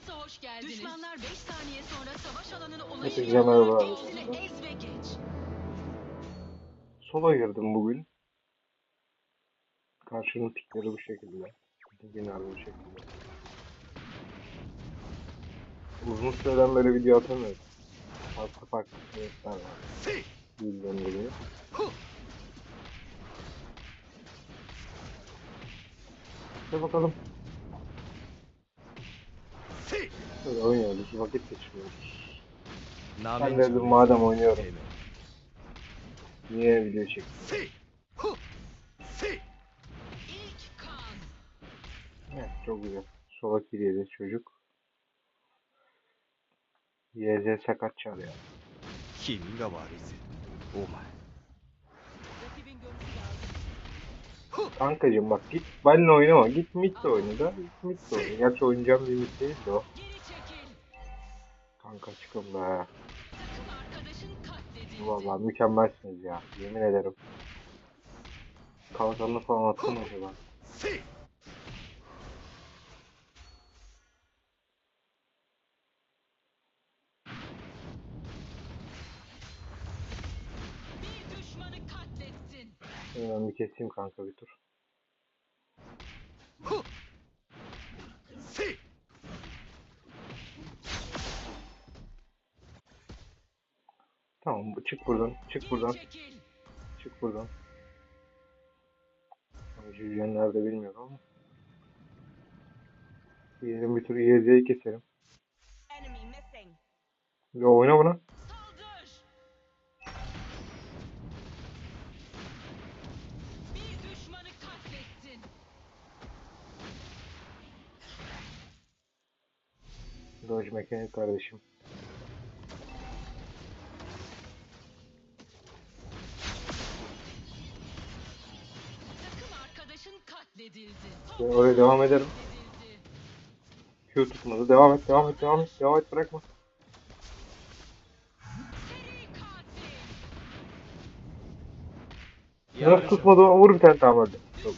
Ajans'a hoş geldiniz. Düşmanlar 5 saniye sonra savaş alanına Hepinize ulaşacak. merhaba Hepsini arkadaşlar. ez ve geç. Sola girdim bugün. Karşının pikleri bu şekilde. Genelde bu şekilde. Uzun süreden beri video atamıyorum. Farklı farklı sebepler var. Bilgilendirmiyor. Hadi bakalım. Böyle oynuyoruz, vakit geçiriyoruz. Ben de dedim madem oynuyorum. Niye video çektim? Evet, çok güzel. Slovakya'da çocuk. YZ sakat çalıyor. Kimi ga varizi. Omae. Kankacım bak git benle oynama. Git mid de oyna da. Git mid de oyna. Gerçi oynayacağım bir mid değil de o. Kanka çıkın be. Vallahi mükemmelsiniz ya. Yemin ederim. Kalkanını falan attım acaba. Bir düşmanı katlettin. Hemen bir keseyim kanka bir tur. Tamam çık buradan. Çık buradan. Çık buradan. Julian nerede bilmiyorum ama. Gidelim bir tur YZ'yi keselim. Ya oyna buna. Dodge mekanik kardeşim. Ben oraya devam ederim. Q tutmadı. Devam et, devam et, devam et. Devam et, bırakma. Nasıl tutmadı? Vur bir tane tamam öldü. Çok,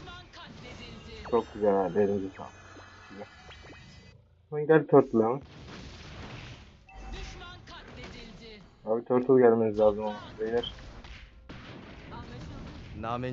çok güzel ha. Elinize sağlık. Güzel. Lan gel Turtle ama. Abi Turtle gelmeniz lazım ama. Beyler. Anlaşıldı. なめ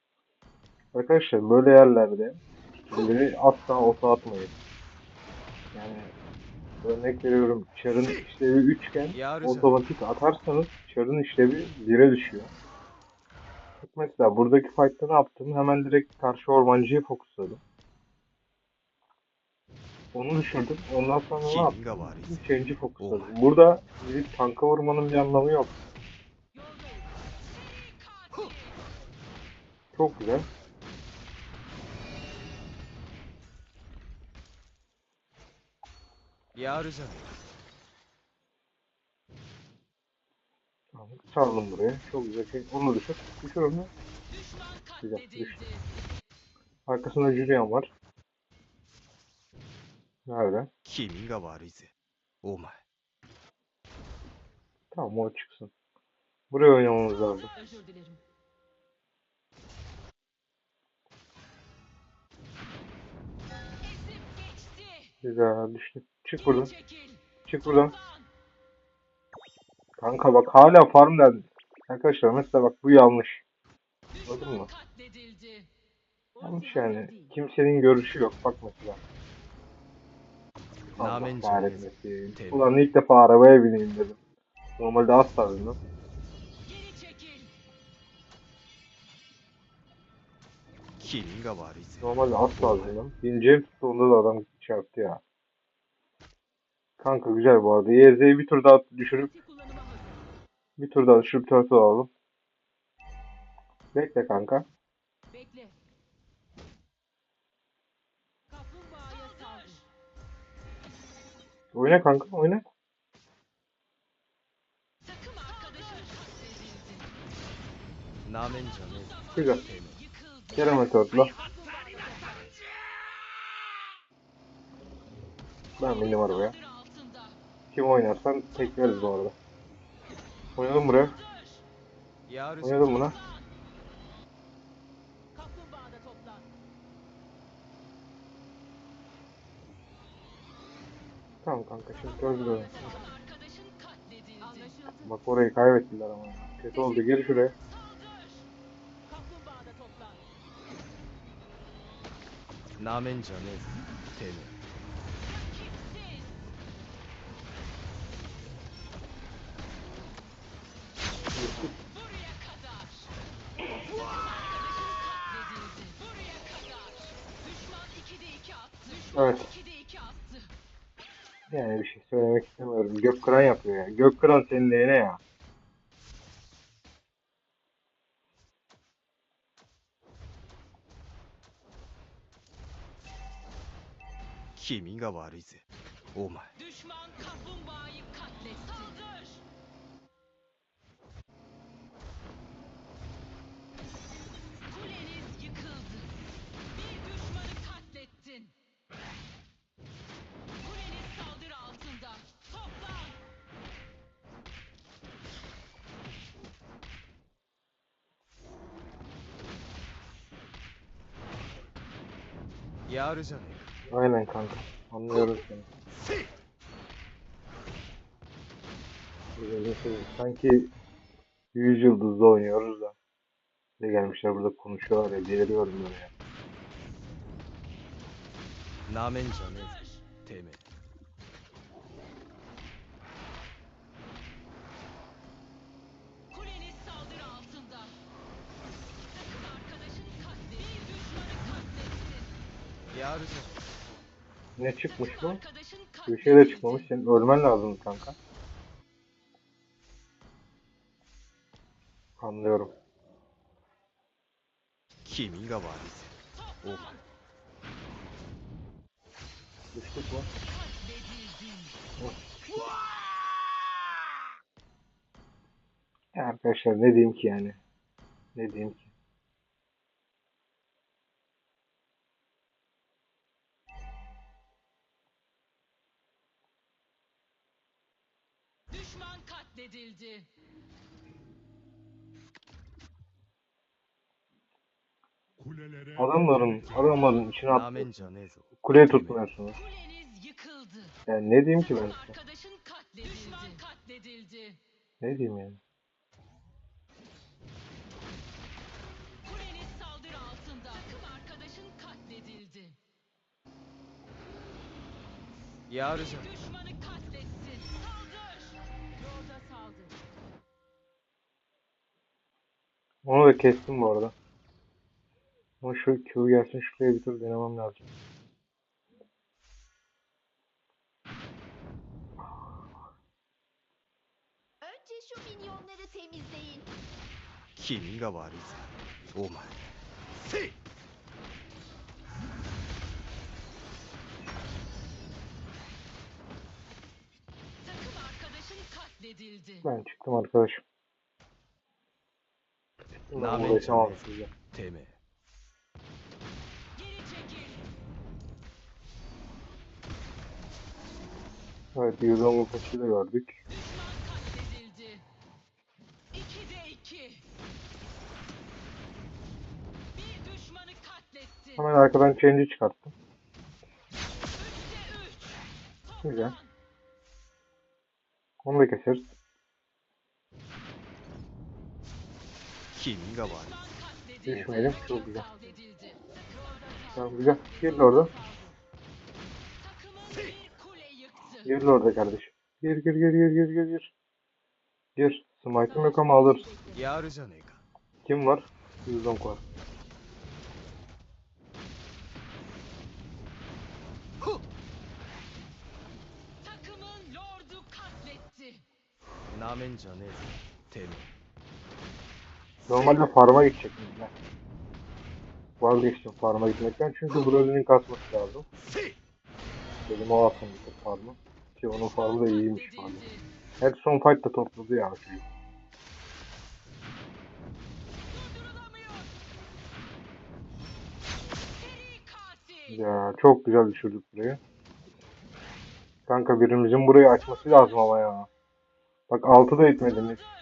Arkadaşlar böyle yerlerde kendini asla ota atmayın. Yani örnek veriyorum çarın işlevi 3 iken otomatik atarsanız çarın işlevi 1'e düşüyor. Mesela buradaki fight'ta ne yaptım? Hemen direkt karşı ormancıya fokusladım. Onu düşürdüm. Ondan sonra ne yaptım? Change'i fokusladım. Burada gidip tanka vurmanın bir anlamı yok. Çok güzel. Ya Rıza. Sardım buraya. Çok güzel şey. Onu düşür. Düşür onu. Güzel. Düşür. Arkasında Julian var. Nerede? Kimi ga varizi. Omae. Tamam o çıksın. Buraya oynamamız lazım. Özür dilerim. Güzel düştük. Çık buradan. Çık buradan. Kanka bak hala farm derdi. Arkadaşlar mesela bak bu yanlış. Anladın mı? Yanlış yani. Kimsenin görüşü yok. Bak mesela. Allah. Ulan ilk defa arabaya bineyim dedim. Normalde asla binmem. Normalde asla binmem. Bineceğim tuttu onda da adam çarptı ya. Kanka güzel bu arada. YZ'yi bir tur daha düşürüp bir tur daha düşürüp turtle alalım. Bekle kanka. Bekle. Oyna kanka oyna. Takım arkadaşın katledildi. Ben bindim arabaya. Kim oynarsan tekleriz bu arada. Oynayalım buraya. Oynayalım buna. Tamam kanka şimdi gördüm. Bak orayı kaybettiler ama. Kötü oldu geri şuraya. Namen canı. Temiz. Evet. Yani bir şey söylemek istemiyorum. Gökkıran yapıyor ya. Gökkıran senin neyine ya? Kimi ga varıydı. O Düşman kapı Yavrucan. Aynen kanka. Anlıyoruz seni. Öyle şey. Sanki 100 yıldızda oynuyoruz da. Ne gelmişler burada konuşuyorlar ya. Deliriyorum böyle ya. Namen canı. Temel. Ne çıkmış bu? Bir şey de çıkmamış. Senin ölmen lazım kanka. Anlıyorum. Kimi ga Oh. Düştük mü? Arkadaşlar ne diyeyim ki yani? Ne diyeyim ki? katledildi. Adamların, adamların içine attı. Kuleyi tutmuyorsunuz. Kuleniz. Yani ne diyeyim ki ben size? Düşman katledildi. Ne diyeyim yani? Kuleniz saldırı altında. Takım arkadaşın katledildi. Yarıcan. Onu da kestim bu arada. Ama şu Q gelsin şuraya bir tur denemem lazım. Önce şu minyonları temizleyin. Kimi ga wari. Omae. Arkadaşın katledildi. Ben çıktım arkadaşım. Ne yapayım? Uğraşamam sizinle. Temi. Evet, Yıldırım'ın kaçıyı da gördük. Hemen arkadan change'i çıkarttım. Güzel. Onu da keseriz. Kiminga var. Düşmeyelim. Çok güzel. Tamam güzel. Girin orada. Girin orada kardeşim. Gir gir gir gir gir gir gir. Gir. Smite'ım yok ama alır. Kim var? Yüzdonk var. Takımın lordu katletti. Namen canı. Temin. Normalde farma gidecektim ben. Vazgeçtim farma gitmekten çünkü Broly'nin kasması lazım. Dedim o alsın bir farmı. Ki onun farmı da iyiymiş falan. Hep son fight'ta topladı ya. Katil. Ya çok güzel düşürdük burayı. Kanka birimizin burayı açması lazım ama ya. Bak 6 da etmediniz. Saldır.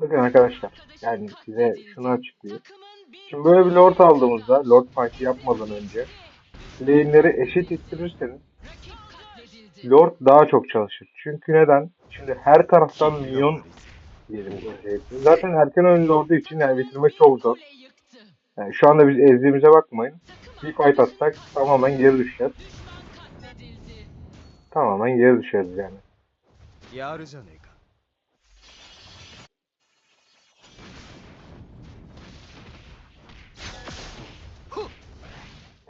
Bakın arkadaşlar yani size şunu açıklayayım. Şimdi böyle bir lord aldığımızda lord fight'i yapmadan önce lane'leri eşit ittirirseniz lord daha çok çalışır. Çünkü neden? Şimdi her taraftan milyon diyelim. Şey Zaten erken oyun lordu için yani bitirmek çok zor. Yani şu anda biz ezdiğimize bakmayın. Bir fight atsak tamamen geri düşeceğiz. Tamamen geri düşeriz yani.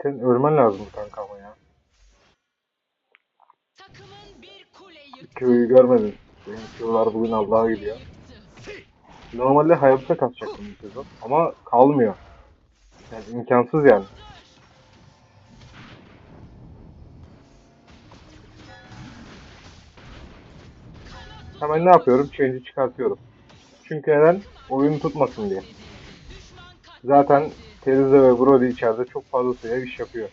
Sen ölmen lazım kanka ama ya. Q'yu görmedin. Benim Q'lar bugün Allah'a gidiyor. Normalde hayatta kaçacaktım bu sezon ama kalmıyor. Yani imkansız yani. Hemen ne yapıyorum? Change'i çıkartıyorum. Çünkü neden? Oyunu tutmasın diye. Zaten Teresa ve Brody içeride çok fazla sayıda iş yapıyor.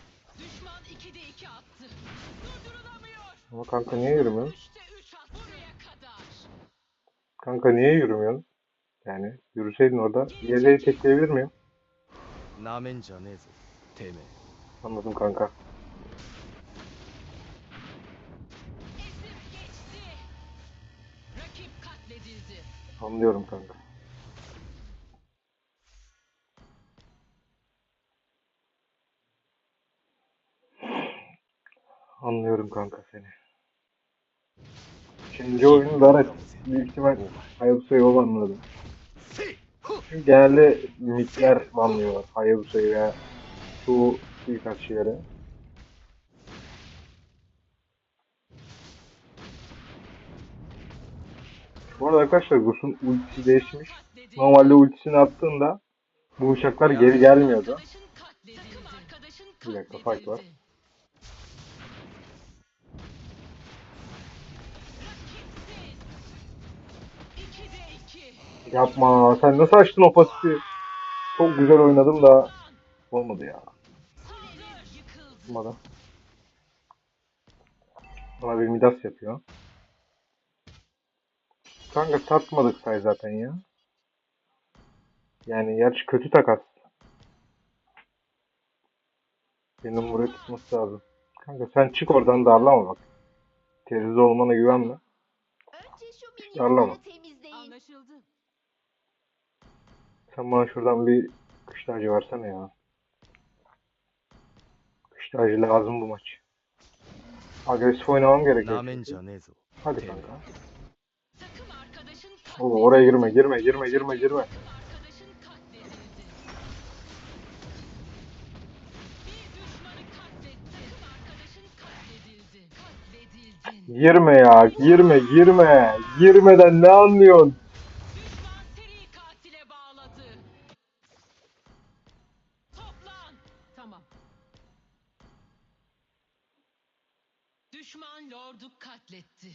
Ama kanka niye yürümüyorsun? Kanka niye yürümüyorsun? Yani yürüseydin orada yerleri tekleyebilir miyim? Anladım kanka. Anlıyorum kanka. Anlıyorum kanka seni. İkinci oyunu da evet, büyük ihtimal Hayabusa'yı o anladı. Çünkü genelde mitler banlıyorlar Hayabusa'yı veya çoğu suikastçileri. Bu arada arkadaşlar Gus'un ultisi değişmiş. Normalde ultisini attığında bu uçaklar geri gelmiyordu. Bir dakika, fight var. Yapma sen nasıl açtın o pasifi? Çok güzel oynadım da olmadı ya. Olmadı. Bana bir Midas yapıyor. Kanka satmadık say zaten ya. Yani gerçi kötü takas. Benim buraya tutması lazım. Kanka sen çık oradan darlama bak. Terize olmana güvenme. Önce şu Darlama. minyonları temizleyin. Anlaşıldı. Sen bana şuradan bir kışlacı versene ya. Kışlacı lazım bu maç. Agresif oynamam gerekiyor. Hadi kanka. Oo, oraya girme, girme, girme, girme, girme. Girme ya, girme, girme. Girmeden ne anlıyorsun? Düşman lordu katletti.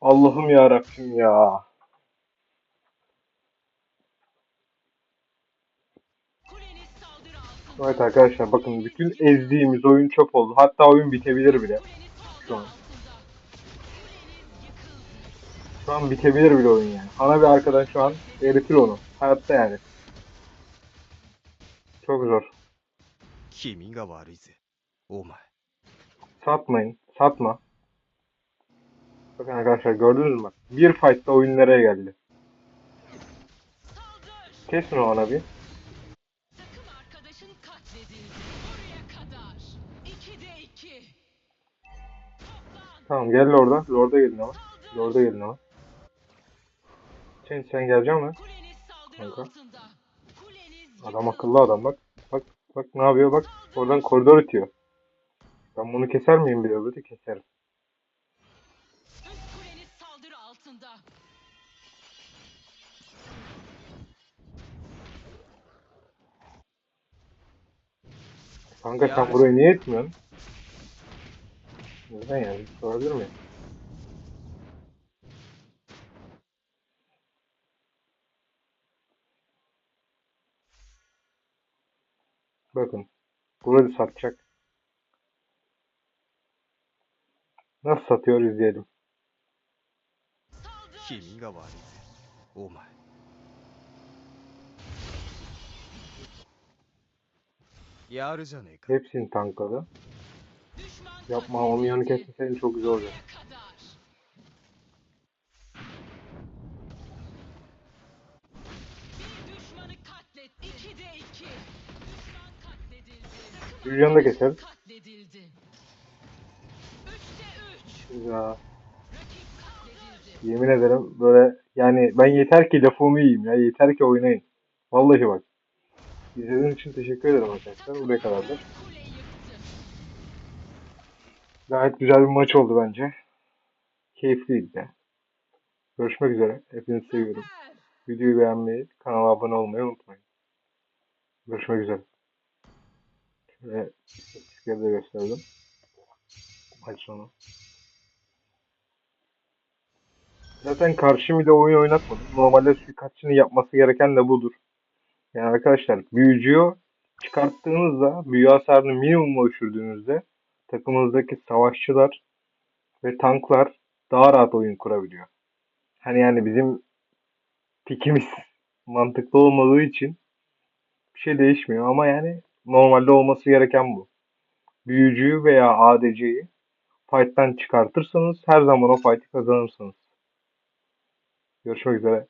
Allah'ım ya Rabbim ya. Kuleniz saldırı altında. Evet arkadaşlar bakın bütün ezdiğimiz oyun çöp oldu. Hatta oyun bitebilir bile. Kuleniz saldırı Şu an. altında. Kuleniz yıkıldı. Şu an bitebilir bile oyun yani. Ana bir arkadan şu an eritir onu. Hayatta yani. Çok zor. 君が悪いぜお前 Satmayın. Satma. Bakın arkadaşlar gördünüz mü? Bir fight'ta oyun nereye geldi? Kesin o ana bir. Takım arkadaşın katledildi. Buraya kadar. 2'de 2. Toplan. Tamam gel Lord'a. Lord'a gelin ama. Lord'a gelin ama. Sen, sen geleceksin mi? Kanka. Adam akıllı adam bak. Bak bak ne yapıyor bak. Oradan koridor itiyor. Ben bunu keser miyim bir öbürü keserim. Üst kuleniz saldırı altında. Kanka sen burayı niye etmiyorsun? Neden yani? Sorabilir miyim? Bakın. Burada satacak. Nasıl satıyor izleyelim. Hepsini tankladı. Yapma onun yanı kesmeseydin çok güzel olacak. Hülyan'ı da keselim. Katledildi. Yemin ederim böyle yani ben yeter ki lafımı yiyeyim ya yeter ki oynayın. Vallahi bak. İzlediğiniz için teşekkür ederim arkadaşlar. Buraya kadardır. Gayet güzel bir maç oldu bence. Keyifliydi de. Görüşmek üzere. Hepinizi seviyorum. Videoyu beğenmeyi, kanala abone olmayı unutmayın. Görüşmek üzere. Şöyle de gösterdim. Maç sonu. Zaten karşı de oyun oynatmadım. Normalde suikastçının yapması gereken de budur. Yani arkadaşlar büyücüyü çıkarttığınızda, büyü hasarını minimuma düşürdüğünüzde takımınızdaki savaşçılar ve tanklar daha rahat oyun kurabiliyor. Hani yani bizim pikimiz mantıklı olmadığı için bir şey değişmiyor ama yani normalde olması gereken bu. Büyücüyü veya ADC'yi fight'tan çıkartırsanız her zaman o fight'i kazanırsınız. Görüşmek üzere.